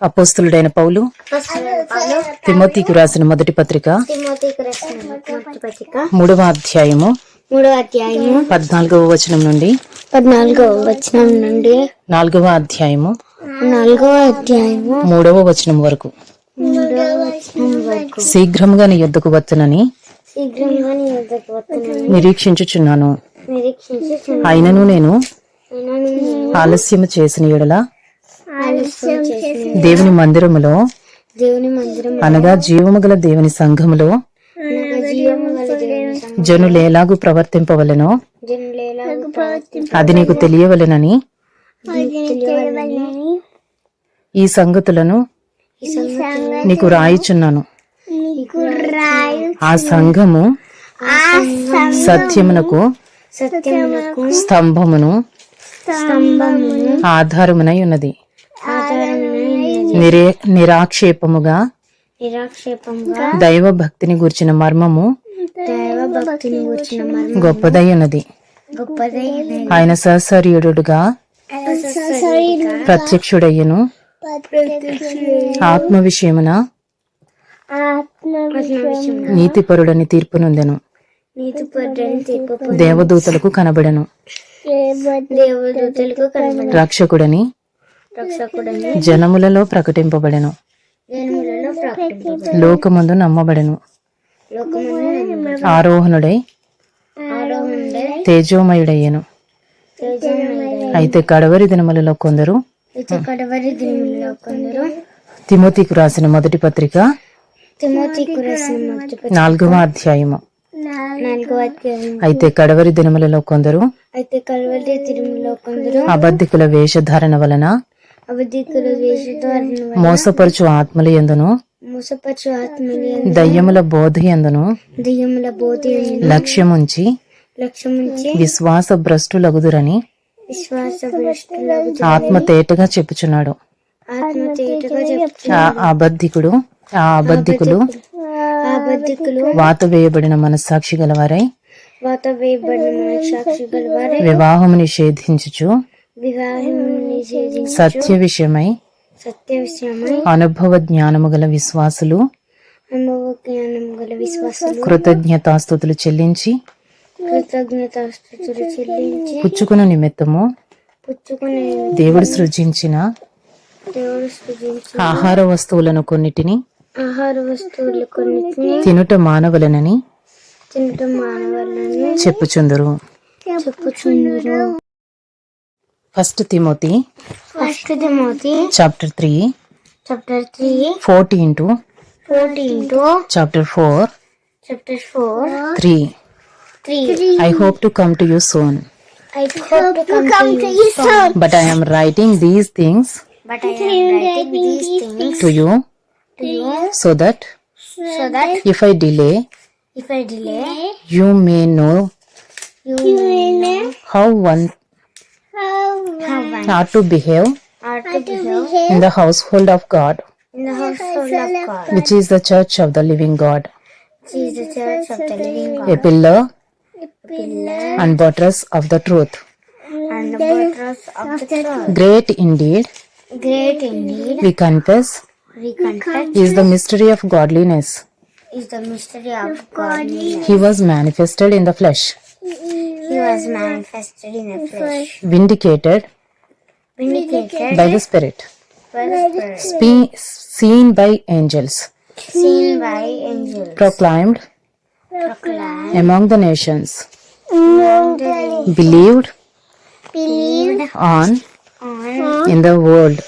అపోస్తులుడైన పౌలు తిమోతికి రాసిన మొదటి పత్రిక మూడవ అధ్యాయము మూడో అధ్యాయము పద్నాలుగవ వచనం నుండి పద్నాలుగో వచనం నుండి నాలుగవ అధ్యాయము నాలుగో అధ్యాయము మూడవ వచనం వరకు. శీఘ్రముగా నీ యుద్ధకు వచ్చునని నిరీక్షించుచున్నాను. నిరీక్షించి అయినను నేను ఆలస్యము చేసిన ఎడల దేవుని మందిరములో దేవుని మందిరం అనగా జీవము గల దేవుని సంఘములో జనులు ఎలాగూ ప్రవర్తింపవలెనో అది నీకు తెలియవలెనని తెలియవాలని ఈ సంగతులను నీకు రాయిచున్నాను. నీకు రాయు ఆ సంఘము సత్యమునకు సత్యమునకు స్తంభమును స్తంభమును ఆధారమునై ఉన్నది. నిరే నిరాక్షేపముగా దైవ భక్తిని గూర్చిన మర్మము దైవ భక్తిని కూర్చిన మర్మ గొప్పదై ఉన్నది గొప్పదైన ఆయన సహసర్యుడుగా ప్రత్యక్షుడయ్యను. ఆత్మ విషయమున నీతిపరుడని తీర్పు నొందెను. నీతి పడ్డని తీర్పు దేవదూతలకు కనబడెను. రక్షకుడని జనములలో ప్రకటింపబడెను. లోకమందు నమ్మబడెను. ఆరోహణుడై ఆరోహణే తేజోమయుడయ్యను. తేజమయ అయితే కడవరి దినములలో కొందరు తిమోతికు రాసిన మొదటి పత్రిక నాలుగవ అధ్యాయము. అయితే కడవరి దినములలో కొందరు అయితే కడవరి దినములలో కొందరు అబద్ధికుల వేషధారణ వలన మోసపరుచు ఆత్మల ఎందును? మోసపరచు ఆత్మని దయ్యముల బోధ ఎందును? దెయ్యముల బోధి లక్ష్యముంచి లక్ష్యముంచి విశ్వాస భ్రష్టులగుదురని విశ్వాస ఆత్మ తేటగా చెప్పుచున్నాడు. అబద్ధికుడు ఆ అబద్ధికులు వాత వేయబడిన మనస్సాక్షి గలవారై వాత వేయబడిన మనసాక్షి గలవారే వివాహము నిషేధించుచు సత్య విషయమై సత్య విషయమై అనుభవ జ్ఞానము గల విశ్వాసులు అనుభవ జ్ఞానం గల విశ్వాసులు కృతజ్ఞతాస్తుతులు చెల్లించి కృతజ్ఞతాస్తుతులు చెల్లించి పుచ్చుకున్న నిమిత్తము పుచ్చుకునే దేవుడు సృజించిన దేవుడు సృజించి ఆహార వస్తువులను కొన్నిటిని ఆహార వస్తువులు కొన్నిటిని తినుట మానవలనని తినటం మానవాళ్ళని చెప్పుచుందురు. చెప్పుచుందరు. First Timothy. First Timothy. Chapter three. Chapter three. Fourteen to. Fourteen to. Chapter four. Chapter four. Three. Three. I hope to come to you soon. I hope, to come, to, come to you soon. But I am writing these things. But I am writing these things to you. To you. So that. So that if I delay. If I delay. You may know. You may know how one how to behave to behave in the household of God, in the household of God, which is the church of the living God, is the church of the living God, a pillar, pillar and buttress of the truth, and the buttress of the truth. Great indeed, great indeed, we confess, we confess, is the mystery of godliness, is the mystery of godliness. He was manifested in the flesh. He was manifested in the flesh, vindicated vindicated by the Spirit, by the Spirit, spe- seen by angels, seen by angels, proclaimed proclaimed among the nations, among the believed believed on on in the world,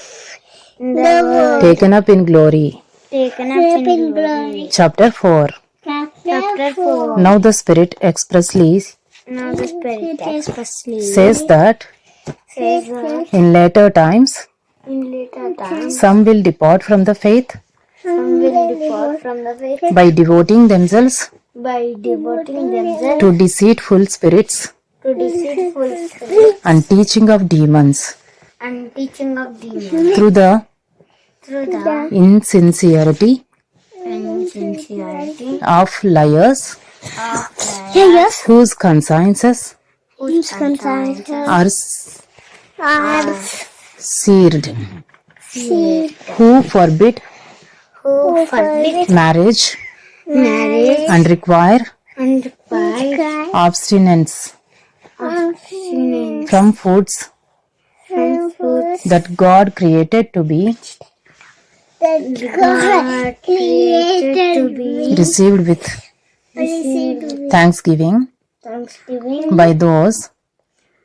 in the world, taken up in glory. taken up in glory. Chapter 4. Chapter 4. Now the Spirit expressly Now the Spirit expressly says that says that in later times in later times some will depart from the faith. some will depart from the faith. By devoting themselves by devoting themselves to deceitful spirits to deceitful spirits and teaching of demons. and teaching of demons. Through the through the insincerity insincerity of liars of liars whose consciences whose consciences are s- are seared. Who forbid who forbid marriage? Marriage. And require and require abstinence. Abstinence. From foods. From foods. That God created to be. That God created to be. Received with thanksgiving thanksgiving by those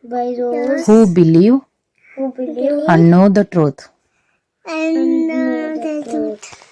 by those who believe who believe and know the truth. and know the truth.